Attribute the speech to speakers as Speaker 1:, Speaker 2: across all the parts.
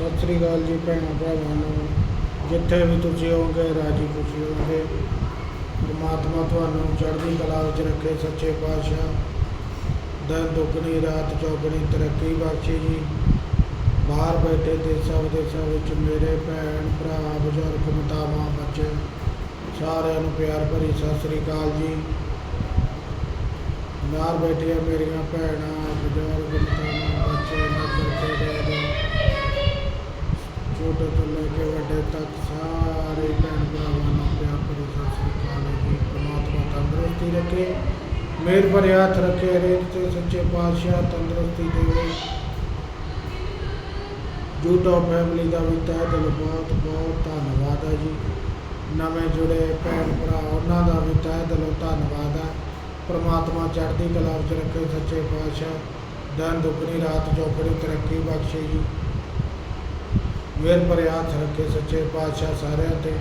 Speaker 1: ਸਤਿ ਸ੍ਰੀ ਅਕਾਲ ਜੀ ਭੈਣਾਂ ਭਰਾਵਾਂ ਨੂੰ। ਜਿੱਥੇ ਵੀ ਤੁਸੀਂ ਹੋਵੋਗੇ, ਰਾਜੀ ਖੁਸ਼ੀ ਹੋਗੇ ਪਰਮਾਤਮਾ ਤੁਹਾਨੂੰ ਚੜ੍ਹਦੀ ਕਲਾ ਵਿੱਚ ਰੱਖੇ ਸੱਚੇ ਪਾਤਸ਼ਾਹ। ਦਿਨ ਦੁੱਗਣੀ, ਰਾਤ ਚੌਗਣੀ, ਤਰੱਕੀ ਬਖਸ਼ੇ ਜੀ। ਬਾਹਰ ਬੈਠੇ ਦੇਸ਼ਾਂ ਵਿਦੇਸ਼ਾਂ ਵਿੱਚ ਮੇਰੇ ਭੈਣ ਭਰਾ, ਬਜ਼ੁਰਗ, ਮਾਤਾਵਾਂ, ਬੱਚੇ ਸਾਰਿਆਂ ਨੂੰ ਪਿਆਰ ਭਰੀ ਸਤਿ ਸ੍ਰੀ ਅਕਾਲ ਜੀ। ਬਾਹਰ ਬੈਠੀਆਂ ਮੇਰੀਆਂ ਭੈਣਾਂ, ਬਜ਼ੁਰਗ, ਮਾਤਾਵਾਂ, ਬੱਚੇ ਨਜ਼ਰ ਕੇ ਗਏ ਛੋਟੇ ਤੋਂ ਲੈ ਕੇ ਵੱਡੇ ਤੱਕ ਸਾਰੇ ਭੈਣ ਭਰਾਵਾਂ ਨੂੰ ਪਿਆਰ ਭਰੀ ਸਤਿ ਸ੍ਰੀ ਅਕਾਲ ਜੀ। ਪਰਮਾਤਮਾ ਤੰਦਰੁਸਤੀ ਰੱਖੇ, ਮੇਰ ਭਰੇ ਹੱਥ ਰੱਖੇ, ਹਰੇਕ ਤੇ ਸੱਚੇ ਪਾਤਸ਼ਾਹ ਤੰਦਰੁਸਤੀ ਦੇਵੇ। ਜੂਟੋ ਫੈਮਿਲੀ ਦਾ ਵੀ ਤਹਿ ਦਿਲ ਬਹੁਤ ਬਹੁਤ ਧੰਨਵਾਦ ਹੈ ਜੀ। ਨਵੇਂ ਜੁੜੇ ਭੈਣ ਭਰਾ, ਉਹਨਾਂ ਦਾ ਵੀ ਤਹਿ ਦਿਲੋਂ ਧੰਨਵਾਦ ਹੈ। ਪਰਮਾਤਮਾ ਚੜ੍ਹਦੀ ਕਲਾ ਵਿੱਚ ਰੱਖੇ ਸੱਚੇ ਪਾਤਸ਼ਾਹ। ਦਿਨ ਦੁੱਗਣੀ, ਰਾਤ ਚੌਗਣੀ ਤਰੱਕੀ ਬਖਸ਼ੇ ਜੀ। ਮੇਰ ਭਰੇ ਹੱਥ ਰੱਖੇ ਸੱਚੇ ਪਾਤਸ਼ਾਹ ਸਾਰਿਆਂ ਤੇ।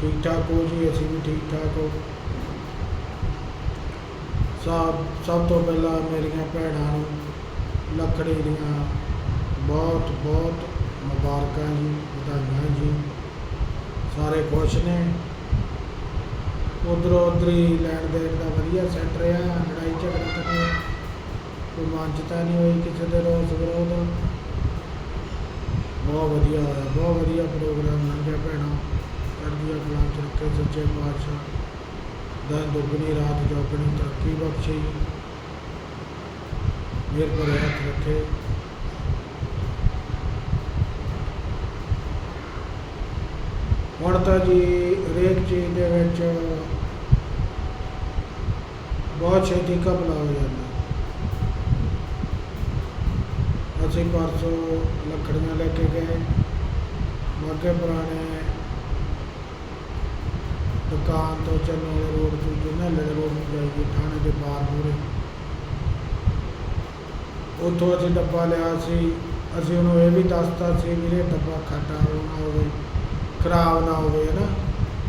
Speaker 1: ਠੀਕ ਠਾਕ ਹੋ ਜੀ, ਅਸੀਂ ਵੀ ਠੀਕ ਠਾਕ ਹੋ। ਸਭ ਸਭ ਤੋਂ ਪਹਿਲਾਂ ਮੇਰੀਆਂ ਭੈਣਾਂ ਨੂੰ ਲੱਖੜੀ ਦੀਆਂ ਬਹੁਤ ਬਹੁਤ ਮੁਬਾਰਕਾਂ ਜੀ, ਵਧਾਈਆਂ ਜੀ। ਸਾਰੇ ਖੁਸ਼ ਨੇ। ਉਧਰੋਂ ਉਧਰੀ ਲੈਣ ਦੇਣ ਦਾ ਵਧੀਆ ਸੈੱਟ ਰਿਹਾ, ਲੜਾਈ ਝਗੜਾ ਤਾਂ ਕੋਈ ਮਾਨਚਤਾ ਨਹੀਂ ਹੋਈ ਕਿਸੇ ਦੇ ਰੋਸ ਵਿਰੋਧ। ਬਹੁਤ ਵਧੀਆ ਹੋਇਆ, ਬਹੁਤ ਵਧੀਆ ਪ੍ਰੋਗਰਾਮ ਲੰਘਿਆ ਭੈਣਾਂ। ਚੜ੍ਹਦੀਆਂ ਕਲਾਂ ਚ ਰੱਖੇ ਸੱਚੇ ਪਾਤਸ਼ਾਹ। ਦਿਨ ਦੁੱਗਣੀ ਰਾਤ ਜੋਗਣੀ, ਤਰੱਕੀ ਬਖਸ਼ੀ। ਜੀ ਮੇਰ ਭਰੇ ਹੱਥ ਰੱਖੇ। ਹੁਣ ਤਾਂ ਜੀ ਹਰੇਕ ਚੀਜ਼ ਦੇ ਵਿੱਚ ਬਹੁਤ ਛੇਤੀ ਘਪਲਾ ਹੋ ਜਾਂਦਾ। ਅਸੀਂ ਪਰਸੋਂ ਲੱਕੜੀਆਂ ਲੈ ਕੇ ਗਏ ਮਾਗੇ ਪੁਰਾਣੇ ਦੁਕਾਨ ਤੋਂ ਚੱਲਣ ਵਾਲੇ ਰੋਡ ਤੋਂ ਜਿੰਨਾ ਲੜੇ ਰੋਡ ਨੂੰ ਜਾਈਏ ਥਾਣੇ ਦੇ ਬਾਹਰ ਮੂਹਰੇ। ਉੱਥੋਂ ਅਸੀਂ ਡੱਬਾ ਲਿਆ ਸੀ, ਅਸੀਂ ਉਹਨੂੰ ਇਹ ਵੀ ਦੱਸਤਾ ਸੀ ਵੀਰੇ ਡੱਬਾ ਖਾਟਾ ਨਾ ਹੋਵੇ, ਖਰਾਬ ਨਾ ਹੋਵੇ ਹੈ ਨਾ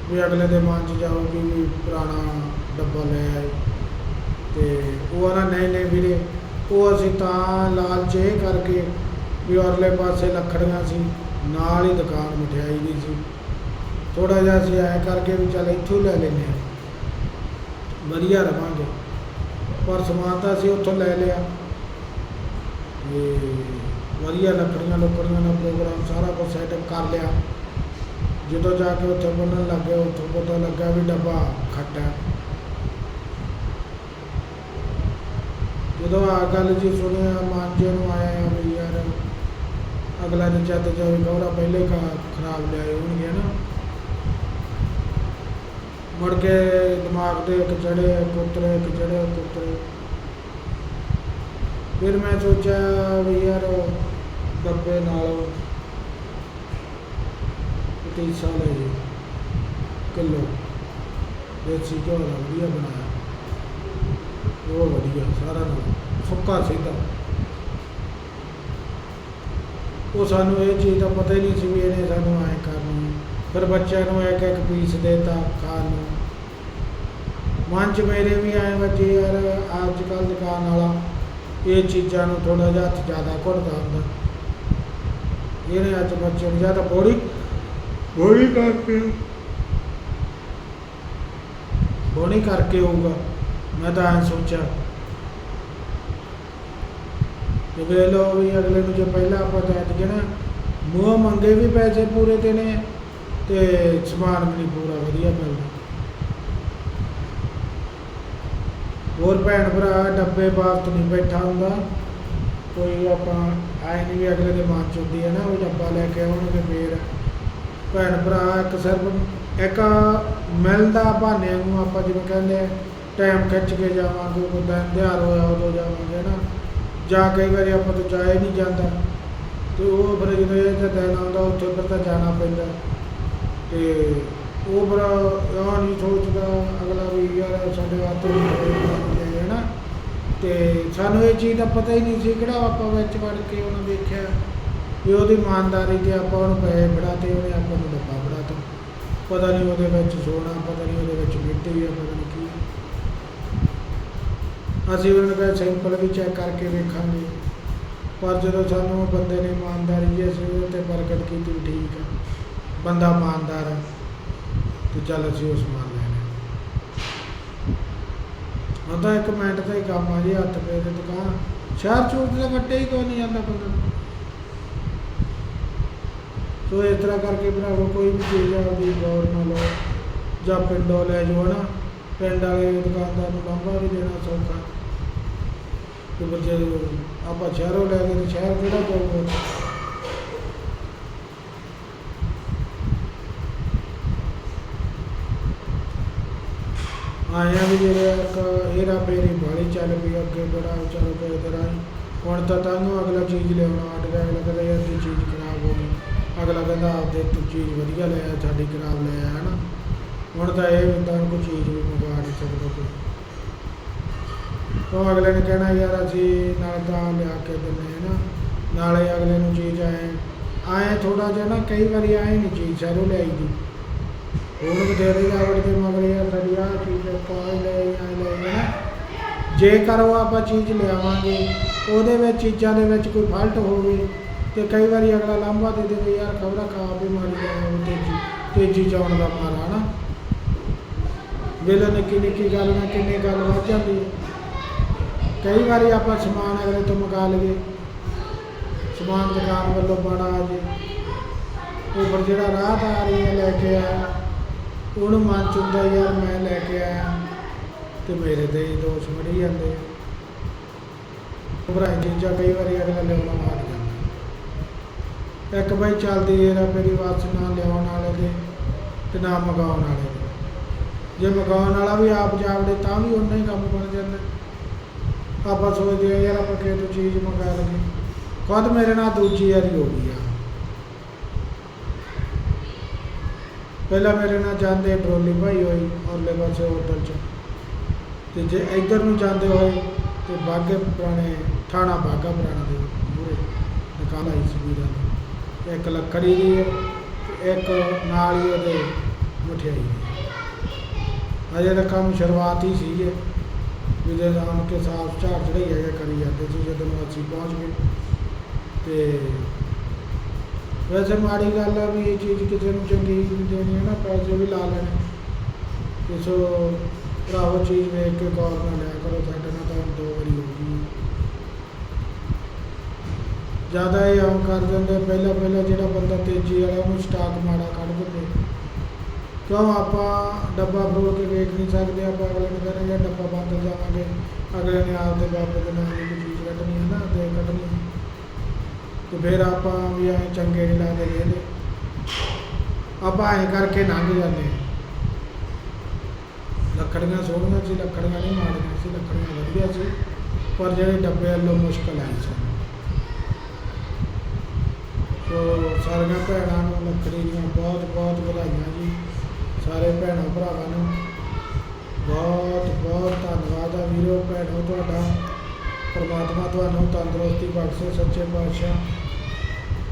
Speaker 1: ਵੀ ਅਗਲੇ ਦੇ ਮਨ 'ਚ ਜਾਊਗੀ ਵੀ ਪੁਰਾਣਾ ਡੱਬਾ ਲੈ ਆਏ। ਤੇ ਉਹ ਆਣਾ ਨਹੀਂ ਨਹੀਂ ਵੀਰੇ ਉਹ ਅਸੀਂ ਤਾਂ ਲਾਲਚ ਇਹ ਕਰਕੇ ਵੀ ਔਰਲੇ ਪਾਸੇ ਲੱਖੜੀਆਂ ਸੀ, ਨਾਲ ਹੀ ਦੁਕਾਨ ਮਠਿਆਈ ਦੀ ਸੀ। ਥੋੜਾ ਜਿਹਾ ਅਸੀਂ ਐ ਕਰਕੇ ਵੀ ਚੱਲ ਇੱਥੋਂ ਲੈ ਲੈਂਦੇ ਹਾਂ। ਵਧੀਆ ਰਵਾਂਗੇ। ਪਰ ਸਮਾਨ ਤਾਂ ਅਸੀਂ ਉੱਥੋਂ ਲੈ ਲਿਆ। ਤੇ ਵਧੀਆ ਲੱਕੜੀਆਂ ਲੱਕੜੀਆਂ ਦਾ ਪ੍ਰੋਗਰਾਮ ਸਾਰਾ ਕੁਝ ਸੈਟਅਪ ਕਰ ਲਿਆ। ਜਦੋਂ ਜਾ ਕੇ ਉੱਥੇ ਬੰਨਣ ਲੱਗੇ, ਉੱਥੋਂ ਪਤਾ ਲੱਗਾ ਵੀ ਡੱਬਾ ਖੱਟਾ ਹੈ। ਜਦੋਂ ਆ ਗੱਲ ਜੀ ਸੁਣਿਆ ਮਨ ਜੇ ਨੂੰ ਆਇਆ ਵੀ ਯਾਰ ਅਗਲਾ ਨੇ ਚੱਦ ਜਾ ਗੌਰਾ ਪਹਿਲੇ ਹੀ ਖਰਾਬ ਲਿਆਏ ਹੋਣਗੇ ਨਾ। ਮੁੜ ਕੇ ਦਿਮਾਗ ਦੇ ਇੱਕ ਚੜੇ ਕੁੱਤਰੇ ਇੱਕ ਚੜੇ ਕੁੱਤਰੇ ਫਿਰ ਮੈਂ ਸੋਚਿਆ ਵੀ ਯਾਰ ਡੱਬੇ ਨਾਲ ਪਤੀਸਾ ਲੈ ਕਿਲੋ ਦੇਸੀ ਘਿਓ ਦਾ ਵਧੀਆ ਬਣਾਇਆ। ਉਹ ਵਧੀਆ ਸਾਰਾ ਨਾਲ ਸੁੱਕਾ ਸਿੱਧਾ। ਉਹ ਸਾਨੂੰ ਇਹ ਚੀਜ਼ ਦਾ ਪਤਾ ਹੀ ਨਹੀਂ ਸੀ ਵੀ ਇਹਨੇ ਸਾਨੂੰ ਐਂ ਕਰਨੀ। ਫਿਰ ਬੱਚਿਆਂ ਨੂੰ ਇੱਕ ਇੱਕ ਪੀਸ ਦੇਤਾ ਖਾਣ ਨੂੰ। ਮਨ ਚ ਮੇਰੇ ਵੀ ਆਏ ਬੱਚੇ ਯਾਰ ਅੱਜ ਕੱਲ੍ਹ ਦੁਕਾਨ ਵਾਲਾ ਇਹ ਚੀਜ਼ਾਂ ਨੂੰ ਥੋੜਾ ਜਿਹਾ ਹੱਥ ਜ਼ਿਆਦਾ ਘੁੱਟਦਾ ਹੁੰਦਾ। ਇਹਨੇ ਅੱਜ ਬੱਚੇ ਨੂੰ ਜ਼ਿਆਦਾ ਬੋੜੀ ਬੋੜੀ ਕਰਕੇ। ਬੋਣੀ ਕਰਕੇ ਹੋਊਗਾ। ਮੈਂ ਤਾਂ ਐਂ ਸੋਚਿਆ। ਤੇ ਵੇ ਲੋ ਵੀ ਅਗਲੇ ਨੂੰ ਜੇ ਪਹਿਲਾਂ ਆਪਾਂ ਕਹਿ ਦਈਏ ਨਾ, ਮੂੰਹ ਮੰਗੇ ਵੀ ਪੈਸੇ ਪੂਰੇ ਦੇਣੇ ਤੇ ਸਮਾਨ ਵੀ ਨਹੀਂ ਪੂਰਾ, ਵਧੀਆ ਮਿਲਦਾ ਹੋਰ ਭੈਣ ਭਰਾ, ਡੱਬੇ ਬਾਬਤ ਨਹੀਂ ਬੈਠਾ ਹੁੰਦਾ। ਕੋਈ ਆਪਾਂ ਆਏ ਨਹੀਂ ਵੀ ਅਗਲੇ ਦੇ ਮਨ ਚ ਹੁੰਦੀ ਹੈ ਨਾ, ਉਹ ਡੱਬਾ ਲੈ ਕੇ ਆਉਣਗੇ ਫੇਰ ਭੈਣ ਭਰਾ ਇੱਕ ਸਿਰਫ ਇੱਕ ਮਿਲਦਾ ਬਹਾਨੇ ਨੂੰ ਆਪਾਂ ਜਿਵੇਂ ਕਹਿੰਦੇ ਆ। ਟਾਈਮ ਖਿੱਚ ਕੇ ਜਾਵਾਂਗੇ ਕੋਈ ਦਿਨ ਦਿਹਾੜ ਹੋਇਆ, ਉਦੋਂ ਜਾਵਾਂਗੇ ਨਾ। ਜਾਂ ਕਈ ਵਾਰੀ ਆਪਾਂ ਤੋਂ ਜਾਇਆ ਨਹੀਂ ਜਾਂਦਾ। ਤੇ ਉਹ ਫਿਰ ਜਦੋਂ ਇਹ ਤਾਂ ਦਿਨ ਆਉਂਦਾ, ਉੱਥੇ ਫਿਰ ਤਾਂ ਜਾਣਾ ਪੈਂਦਾ। ਤੇ ਉਹ ਫਿਰ ਇਹ ਨਹੀਂ ਸੋਚਦਾ, ਅਗਲਾ ਵੀ ਯਾਰ ਸਾਡੇ ਵਾਸਤੇ ਵੀ ਹੈ ਨਾ। ਤੇ ਸਾਨੂੰ ਇਹ ਚੀਜ਼ ਦਾ ਪਤਾ ਹੀ ਨਹੀਂ ਸੀ, ਕਿਹੜਾ ਆਪਾਂ ਵਿੱਚ ਵੜ ਕੇ ਉਹਨੂੰ ਦੇਖਿਆ। ਵੀ ਉਹਦੀ ਇਮਾਨਦਾਰੀ ਤੇ ਆਪਾਂ ਉਹਨੂੰ ਪੈਸੇ ਫੜਾਤੇ, ਉਹਨੇ ਆਪਾਂ ਨੂੰ ਡੱਬਾ ਫੜਾਤਾ। ਪਤਾ ਨਹੀਂ ਉਹਦੇ ਵਿੱਚ ਸੋਨਾ, ਪਤਾ ਨਹੀਂ ਉਹਦੇ ਵਿੱਚ ਮਿੱਟੀ ਆ, ਪਤਾ ਨਹੀਂ ਕੀ ਅਸੀਂ ਉਹਨਾਂ ਨੂੰ ਸੈਂਪਲ ਵੀ ਚੈੱਕ ਕਰਕੇ ਵੇਖਾਂਗੇ। ਪਰ ਜਦੋਂ ਸਾਨੂੰ ਬੰਦੇ ਨੇ ਇਮਾਨਦਾਰੀ ਜੀ ਅਸੀਂ ਉਹਦੇ ਤੇ ਪ੍ਰਗਟ ਕੀਤੀ ਠੀਕ ਆ, ਬੰਦਾ ਇਮਾਨਦਾਰ ਹੈ ਤੇ ਚੱਲ ਅਸੀਂ ਉਸ ਮੰਨ ਲੈਣੇ ਹੁੰਦਾ ਇੱਕ ਮਿੰਟ ਦਾ ਹੀ ਕੰਮ ਆ ਜੀ, ਹੱਥ ਪੇ ਦੇ ਦੁਕਾਨ। ਸ਼ਹਿਰ ਚੂਰ ਦੇ ਕੱਟੇ ਹੀ ਕੋਈ ਨਹੀਂ ਜਾਂਦਾ ਬੰਦਾ? ਨੂੰ। ਇਸ ਤਰ੍ਹਾਂ ਕਰਕੇ ਭਰਾਵੋ, ਕੋਈ ਵੀ ਚੀਜ਼ ਆਪਦੀ ਗੌਰ ਨਾਲ ਲਓ। ਜਾਂ ਪਿੰਡੋਂ ਲੈ ਜਾਓ ਨਾ ਪਿੰਡ ਵਾਲੇ ਦੁਕਾਨਦਾਰ ਨੂੰ ਲੰਬਾ ਵੀ ਦੇਣਾ ਸੌਖਾ। ਤੇ ਬੱਚੇ ਆਪਾਂ ਸ਼ਹਿਰੋਂ ਲੈ ਕੇ ਤੇ ਸ਼ਹਿਰ ਕਿਹੜਾ ਜਾਊਗਾ ਆਇਆ ਵੀ ਜਿਹੜੇ ਇੱਕ ਇਹਰਾ ਫੇਰੀ ਬਾਲੀ ਚੱਲ ਪਈ ਅੱਗੇ ਬੜਾ ਚੱਲ ਪਏ ਤੇ ਹੁਣ ਤਾਂ ਤਾਂਨੂੰ ਅਗਲਾ ਚੀਜ਼ ਲਿਆਉਣਾ, ਅੱਡ ਅਗਲਾ ਕਹਿੰਦਾ ਯਾਰ ਦੀ ਚੀਜ਼ ਖਰਾਬ ਹੋ ਗਈ। ਅਗਲਾ ਕਹਿੰਦਾ ਆਪਦੇ ਤੂੰ ਚੀਜ਼ ਵਧੀਆ ਲੈ ਆ, ਸਾਡੀ ਖਰਾਬ ਲੈ ਆ, ਹਨਾ? ਹੁਣ ਤਾਂ ਇਹ ਹੁੰਦਾ ਕੋਈ ਚੀਜ਼ ਵੀ ਮੰਗਵਾ ਨਹੀਂ ਸਕਦਾ ਕੋਈ। ਉਹ ਅਗਲੇ ਨੇ ਕਹਿਣਾ, ਯਾਰ ਅਸੀਂ ਨਾਲ ਤਾਂ ਲਿਆ ਕੇ ਦਿੰਦੇ ਹਾਂ ਨਾ। ਨਾਲੇ ਅਗਲੇ ਨੂੰ ਚੀਜ਼ ਆਏ ਆਏ ਥੋੜਾ ਜਿਹਾ ਨਾ ਕਈ ਵਾਰੀ ਆਏ ਨਹੀਂ ਚੀਜ਼ ਸ਼ਹਿਰੋਂ ਲਿਆਈ ਦੀ। ਹੁਣ ਬਥੇਰੇ ਜਾਵੜ ਕੇ ਮਗਰ ਯਾਰ ਸਾਡੀ ਆਹ ਚੀਜ਼ ਆਪਾਂ ਲੈ ਆਏ ਲੈ ਨਾ ਜੇਕਰ ਉਹ ਆਪਾਂ ਚੀਜ਼ ਲਿਆਵਾਂਗੇ, ਉਹਦੇ ਵਿੱਚ ਚੀਜ਼ਾਂ ਦੇ ਵਿੱਚ ਕੋਈ ਫਾਲਟ ਹੋਵੇ, ਤੇ ਕਈ ਵਾਰੀ ਅਗਲਾ ਲਾਂਭਾ ਦੇ ਦੇਵੇ, ਯਾਰ ਖਬਰਾਂ ਖਾ ਵੀ ਮਾਰੀ ਜਾਵੇ ਤੇਜ਼ੀ ਤੇਜ਼ੀ ਚ ਆਉਣ ਦਾ ਮਾਰਾ ਹਨਾ ਵੇਲੇ ਨਿੱਕੀ ਨਿੱਕੀ ਗੱਲ ਨਾਲ ਕਿੰਨੀ ਗੱਲ ਵੱਧ ਜਾਂਦੀ ਹੈ ਕਈ ਵਾਰੀ ਆਪਾਂ ਸਮਾਨ ਅਗਲੇ ਤੋਂ ਮੰਗਾ ਲਈਏ। ਸਮਾਨ ਦੁਕਾਨ ਵੱਲੋਂ ਬੜਾ ਆ ਜੇ ਉਹ ਪਰ ਜਿਹੜਾ ਰਾਹਦਾਰ ਲੈ ਕੇ ਆਇਆ। ਉਹਨੂੰ ਮਨ ਚ ਹੁੰਦਾ ਯਾਰ ਮੈਂ ਲੈ ਕੇ ਆਇਆ। ਤੇ ਮੇਰੇ ਤੇ ਹੀ ਦੋਸ਼ ਮੜੀ ਜਾਂਦੇ। ਆ। ਘਬਰਾਈ ਚੀਜ਼ਾਂ ਕਈ ਵਾਰੀ ਅਗਲਾ ਲਿਆਉਣਾ ਮਾਰ ਜਾਂਦਾ ਇੱਕ ਬਾਈ ਚੱਲਦੀ ਇਹਦਾ ਮੇਰੀ ਵਾਸ ਨਾ ਲਿਆਉਣ ਵਾਲੇ ਦੇ ਤੇ ਨਾ ਮਗਾਉਣ ਵਾਲੇ ਦੇ। ਜੇ ਮਗਾਉਣ ਵਾਲਾ ਵੀ ਆਪ ਜਾਵੜੇ ਤਾਂ ਵੀ ਉਹਨਾਂ ਹੀ ਕੰਮ ਬਣ ਜਾਂਦਾ। ਆਪਾਂ ਸੋਚਦੇ ਆ ਯਾਰ ਆਪਾਂ ਕਿਸੇ ਤੋਂ ਚੀਜ਼ ਮੰਗਾ ਲਈਏ। ਖੁਦ ਮੇਰੇ ਨਾਲ ਦੂਜੀ ਵਾਰੀ ਹੋ ਗਈ ਆ? ਪਹਿਲਾਂ ਮੇਰੇ ਨਾਲ ਜਾਂਦੇ ਟਰੋਲੀ ਭਾਈ ਹੋਈ ਔਰਲੇ ਪਾਸੇ ਹੋਟਲ 'ਚ। ਤੇ ਜੇ ਇੱਧਰ ਨੂੰ ਜਾਂਦੇ ਹੋਏ, ਤੇ ਬਾਗੇ ਪੁਰਾਣੇ ਥਾਣਾ ਬਾਗਾ ਪੁਰਾਣਾ ਦੇ ਮੂਹਰੇ, ਦੁਕਾਨ ਆਈ ਸੀ ਵੀਰਾਂ ਦੀ। ਇੱਕ ਲੱਕੜੀ ਦੀ ਇੱਕ ਨਾਲ ਹੀ ਉਹਦੇ ਮਠਿਆਈ ਅਜੇ ਤਾਂ ਕੰਮ ਸ਼ੁਰੂਆਤ ਹੀ ਸੀਗੇ। ਜਿਹਦੇ ਨਾਮ ਕੇ ਸਾਫ਼ ਝਾੜ ਚੜਾਈ ਹੈਗਾ, ਕਰੀ ਜਾਂਦੇ ਸੀ ਜਦੋਂ ਅਸੀਂ ਪਹੁੰਚ ਗਏ। ਤੇ ਵੈਸੇ ਮਾੜੀ ਗੱਲ ਆ ਵੀ ਇਹ ਚੀਜ਼ ਕਿਸੇ ਨੂੰ ਚੰਗੀ ਨਹੀਂ ਦੇਣੀ ਹੈ ਨਾ ਪੈਸੇ ਵੀ ਲਾ ਲੈਣੇ। ਤੇ ਸੋ ਭਰਾਵੋ, ਚੀਜ਼ ਵੇਖ ਕੇ ਗੌਰ ਨਾਲ ਲਿਆ ਕਰੋ, ਸਾਡੇ ਨਾਲ ਤਾਂ ਦੋ ਵਾਰੀ ਹੋ ਗਈ। ਜ਼ਿਆਦਾ ਇਹ ਆਮ ਕਰ ਦਿੰਦੇ ਪਹਿਲਾਂ ਪਹਿਲਾਂ ਜਿਹੜਾ ਬੰਦਾ ਤੇਜ਼ੀ ਵਾਲਾ, ਉਹਨੂੰ ਸਟਾਕ ਮਾੜਾ ਕੱਢ ਦਿੰਦੇ। ਕਿਉਂ ਆਪਾਂ ਡੱਬਾ ਫਰੋਲ ਕੇ ਵੇਖ ਨਹੀਂ ਸਕਦੇ, ਆਪਾਂ ਅਗਲੇ ਨੂੰ ਕਹਿੰਦੇ ਯਾਰ ਡੱਬਾ ਬੰਦ ਜਾਵਾਂਗੇ। ਅਗਲੇ ਨੇ ਆਪਦੇ ਬਾਪੇ ਦੇ ਨਾਲ ਦੀ ਕੋਈ ਚੀਜ਼ ਕੱਢਣੀ ਹੈ ਨਾ ਦੇ ਕੱਢਣੀ ਤੇ ਫਿਰ ਆਪਾਂ ਵੀ ਐ ਚੰਗੇ ਨਹੀਂ ਲੱਗਦੇ ਇਹਦੇ ਆਪਾਂ ਐ ਕਰਕੇ ਲੰਘ ਜਾਂਦੇ ਲੱਕੜੀਆਂ ਸੋਹਣੀਆਂ ਸੀ, ਲੱਕੜੀਆਂ ਨਹੀਂ ਮਾੜੀਆਂ ਸੀ, ਲੱਕੜੀਆਂ ਵਧੀਆ ਸੀ, ਪਰ ਜਿਹੜੇ ਡੱਬੇ ਵੱਲੋਂ ਮੁਸ਼ਕਲ ਆਈ ਸੀ। ਸੋ ਸਾਰੀਆਂ ਭੈਣਾਂ ਨੂੰ ਲੱਕੜੀ ਦੀਆਂ ਬਹੁਤ ਬਹੁਤ ਵਧਾਈਆਂ ਜੀ। ਸਾਰੇ ਭੈਣਾਂ ਭਰਾਵਾਂ ਨੂੰ ਬਹੁਤ ਬਹੁਤ ਧੰਨਵਾਦ ਆ ਵੀਰੋ, ਭੈਣੋ ਤੁਹਾਡਾ, ਪਰਮਾਤਮਾ ਤੁਹਾਨੂੰ ਤੰਦਰੁਸਤੀ ਬਖਸ਼ੇ, ਸੱਚੇ ਪਾਤਸ਼ਾਹ।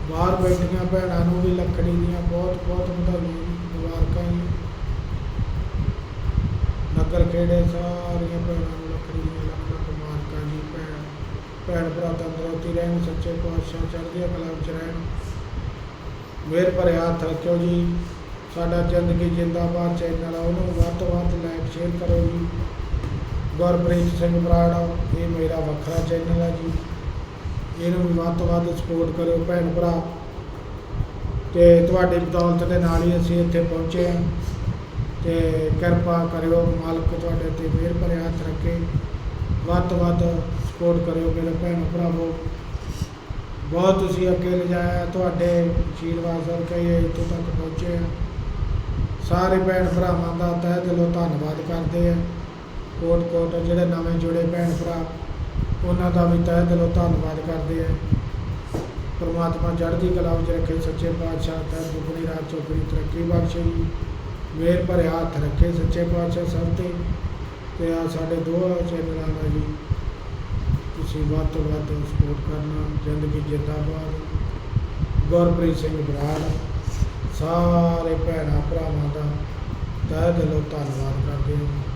Speaker 1: ਬਾਹਰ ਬੈਠੀਆਂ ਭੈਣਾਂ ਨੂੰ ਵੀ ਲੱਕੜੀ ਦੀਆਂ ਬਹੁਤ ਬਹੁਤ ਵਧਾਈਆਂ, ਮੁਬਾਰਕਾਂ ਜੀ। ਨਗਰ ਖੇੜੇ ਸਾਰੀਆਂ ਭੈਣਾਂ ਨੂੰ ਲੱਕੜੀ ਦੀਆਂ ਲੱਖ ਲੱਖ ਮੁਬਾਰਕਾਂ ਜੀ, ਭੈਣ ਭੈਣ ਭਰਾ ਤੰਦਰੁਸਤੀ ਰਹਿਣ, ਸੱਚੇ ਪਾਤਸ਼ਾਹ ਚੜ੍ਹਦੀਆਂ ਕਲਾ ਵਿੱਚ ਰਹਿਣ। ਮਿਹਰ ਭਰਿਆ ਹੱਥ ਰੱਖਿਓ ਜੀ। ਸਾਡਾ ਜ਼ਿੰਦਗੀ ਜਿੰਦਾਬਾਦ ਚੈਨਲ ਆ, ਉਹਨੂੰ ਵੱਧ ਤੋਂ ਵੱਧ ਲਾਈਕ ਸ਼ੇਅਰ ਕਰੋ ਜੀ। ਗੁਰਪ੍ਰੀਤ ਸਿੰਘ ਬਰਾੜ, ਇਹ ਮੇਰਾ ਵੱਖਰਾ ਚੈਨਲ ਹੈ ਜੀ। ਇਹਨੂੰ ਵੀ ਵੱਧ ਤੋਂ ਵੱਧ ਸਪੋਰਟ ਕਰਿਓ ਭੈਣ ਭਰਾ। ਤੇ ਤੁਹਾਡੀ ਬਦੌਲਤ ਦੇ ਨਾਲ ਹੀ ਅਸੀਂ ਇੱਥੇ ਪਹੁੰਚੇ ਹਾਂ। ਤੇ ਕਿਰਪਾ ਕਰਿਓ ਮਾਲਕ ਤੁਹਾਡੇ ਤੇ ਮਿਹਰ ਭਰੇ ਹੱਥ ਰੱਖੇ। ਵੱਧ ਤੋਂ ਵੱਧ ਸਪੋਰਟ ਕਰਿਓ ਮੇਰੇ ਭੈਣ ਭਰਾਵੋ। ਬਹੁਤ ਤੁਸੀਂ ਅੱਗੇ ਲਿਜਾਇਆ, ਤੁਹਾਡੇ ਆਸ਼ੀਰਵਾਦ ਸਦਕਾ ਹੀ ਇੱਥੋਂ ਤੱਕ ਪਹੁੰਚੇ ਹਾਂ। ਸਾਰੇ ਭੈਣ ਭਰਾਵਾਂ ਦਾ ਤਹਿ ਦਿਲੋਂ ਧੰਨਵਾਦ ਕਰਦੇ ਆ। ਕੋਟ ਕੋਟ ਜਿਹੜੇ ਨਵੇਂ ਜੁੜੇ ਭੈਣ ਭਰਾ, ਉਹਨਾਂ ਦਾ ਵੀ ਤਹਿ ਦਿਲੋਂ ਧੰਨਵਾਦ ਕਰਦੇ ਆ। ਪਰਮਾਤਮਾ ਚੜ੍ਹਦੀ ਕਲਾ ਵਿੱਚ ਰੱਖੇ ਸੱਚੇ ਪਾਤਸ਼ਾਹ ਤੇ ਦੁਗਣੀ ਰਾਤ ਚੌਗਣੀ ਤਰੱਕੀ ਬਖਸ਼ੇ ਜੀ ਮਿਹਰ ਭਰੇ ਹੱਥ ਰੱਖੇ ਸੱਚੇ ਪਾਤਸ਼ਾਹ ਸਭ ਤੇ ਤੇ ਆ ਸਾਡੇ ਦੋਹਾਂ ਚੈਨਲਾਂ ਦਾ ਜੀ। ਤੁਸੀਂ ਵੱਧ ਤੋਂ ਵੱਧ ਸਪੋਰਟ ਕਰਨਾ, ਜ਼ਿੰਦਗੀ ਜਿੰਦਾਬਾਦ। ਗੁਰਪ੍ਰੀਤ ਸਿੰਘ ਬਰਾੜ। ਸਾਰੇ ਭੈਣਾਂ ਭਰਾਵਾਂ ਦਾ ਤਹਿ ਦਿਲੋਂ ਧੰਨਵਾਦ ਕਰਦੇ ਹਾਂ।